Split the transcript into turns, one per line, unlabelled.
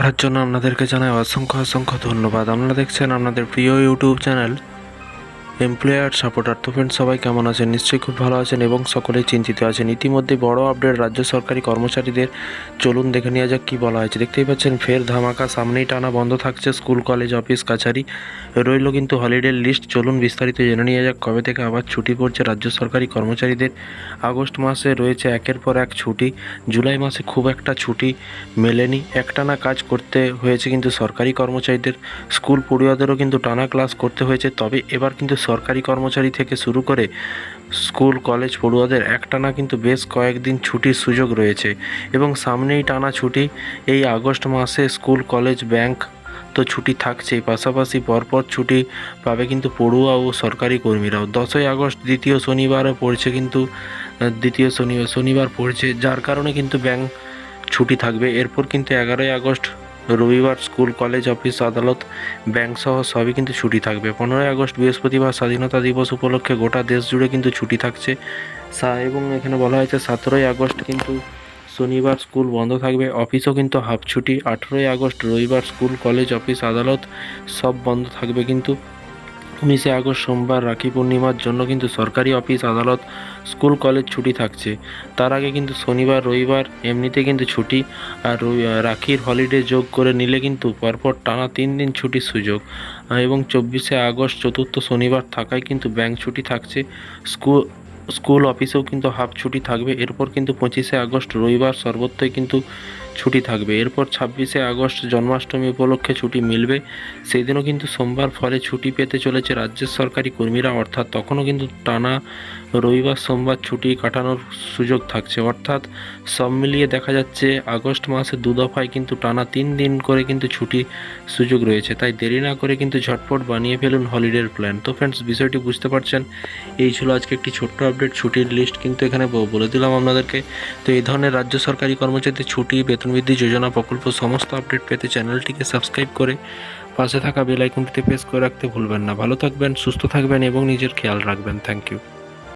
করার জন্য আপনাদেরকে জানাই অসংখ্য অসংখ্য ধন্যবাদ। আপনারা দেখছেন আপনাদের প্রিয় ইউটিউব চ্যানেল এমপ্লয়ার, সাপোর্টার। তো ফ্রেন্ড সবাই কেমন আছেন? নিশ্চয়ই খুব ভালো আছেন এবং সকলেই চিন্তিত আছেন। ইতিমধ্যে বড় আপডেট রাজ্য সরকারি কর্মচারীদের। চলুন দেখে নেওয়া যাক কী বলা হয়েছে। দেখতেই পাচ্ছেন, ফের ধামাকা, সামনেই টানা বন্ধ থাকছে স্কুল কলেজ অফিস কাছারি। রইল কিন্তু হলিডে লিস্ট চলুন বিস্তারিত জেনে নেওয়া যাক, কবে থেকে আবার ছুটি পড়ছে রাজ্য সরকারি কর্মচারীদের। আগস্ট মাসে রয়েছে একের পর এক ছুটি। জুলাই মাসে খুব একটা ছুটি মেলেনি। একটানা কাজ করতে হয়েছে কিন্তু সরকারি কর্মচারীদের। স্কুল পড়ুয়াদেরও কিন্তু টানা ক্লাস করতে হয়েছে। তবে এবার কিন্তু সরকারি কর্মচারী থেকে শুরু করে স্কুল, কলেজ পড়ুয়াদের একটানা কিন্তু বেশ কয়েকদিন ছুটির সুযোগ রয়েছে এবং সামনেই টানা ছুটি। এই আগস্ট মাসে স্কুল, কলেজ, ব্যাংক তো ছুটি থাকছেই। পাশাপাশি পরপর ছুটি পাবে কিন্তু পড়ুয়া ও সরকারি কর্মীরাও। দশই আগস্ট দ্বিতীয় শনিবারও পড়ছে কিন্তু, দ্বিতীয় শনিবার শনিবার পড়ছে, যার কারণে কিন্তু ব্যাংক ছুটি থাকবে। এরপর কিন্তু এগারোই আগস্ট রবিবার স্কুল, কলেজ, অফিস, আদালত, ব্যাংক সহ সবই কিন্তু ছুটি থাকবে। পনেরোই আগস্ট বৃহস্পতিবার স্বাধীনতা দিবস উপলক্ষে গোটা দেশ জুড়ে কিন্তু ছুটি থাকছে। এবং এখানে বলা হয়েছে সতেরোই আগস্ট কিন্তু শনিবার স্কুল বন্ধ থাকবে। অফিসও কিন্তু হাফ ছুটি। আঠেরোই আগস্ট রবিবার স্কুল, কলেজ, অফিস, আদালত সব বন্ধ থাকবে কিন্তু উনিশে আগস্ট সোমবার রাখি পূর্ণিমার জন্য কিন্তু সরকারি অফিস, আদালত, স্কুল, কলেজ ছুটি থাকছে। তার আগে কিন্তু শনিবার, রবিবার এমনিতে কিন্তু ছুটি আর রাখির হলিডে যোগ করে নিলে কিন্তু পরপর টানা তিন দিন ছুটির সুযোগ। এবং চব্বিশে আগস্ট চতুর্থ শনিবার থাকায় কিন্তু ব্যাংক ছুটি থাকছে। স্কুল স্কুল অফিসেও কিন্তু হাফ ছুটি থাকবে। এরপর কিন্তু পঁচিশে আগস্ট রবিবার সর্বত্রই কিন্তু ছুটি থাকবে। এরপর ছাব্বিশে আগস্ট জন্মাষ্টমী উপলক্ষে ছুটি মিলবে। সেই দিনও কিন্তু সোমবার ফলে ছুটি পেতে চলেছে রাজ্যের সরকারি কর্মীরা। অর্থাৎ তখনও কিন্তু টানা রবিবার, সোমবার ছুটি কাটানোর সুযোগ থাকছে। অর্থাৎ সব মিলিয়ে দেখা যাচ্ছে আগস্ট মাসে দু দফায় কিন্তু টানা তিন দিন করে কিন্তু ছুটি সুযোগ রয়েছে। তাই দেরি না করে কিন্তু ঝটপট বানিয়ে ফেলুন হলিডের প্ল্যান। তো ফ্রেন্ডস বিষয়টি বুঝতে পারছেন? এই ছিল আজকে একটি ছোট্ট আপডেট ছুটির লিস্ট কিন্তু এখানে বলে দিলাম আপনাদেরকে। তো এই ধরনের রাজ্য সরকারি কর্মচারীদের ছুটি, বেতন বৃদ্ধি যোজনা প্রকল্প সমস্ত আপডেট পেতে চ্যানেলটিকে সাবস্ক্রাইব করে পাশে থাকা বেল আইকনটিতে প্রেস করে রাখতে ভুলবেন না। ভালো থাকবেন, সুস্থ থাকবেন এবং নিজের খেয়াল রাখবেন। Thank you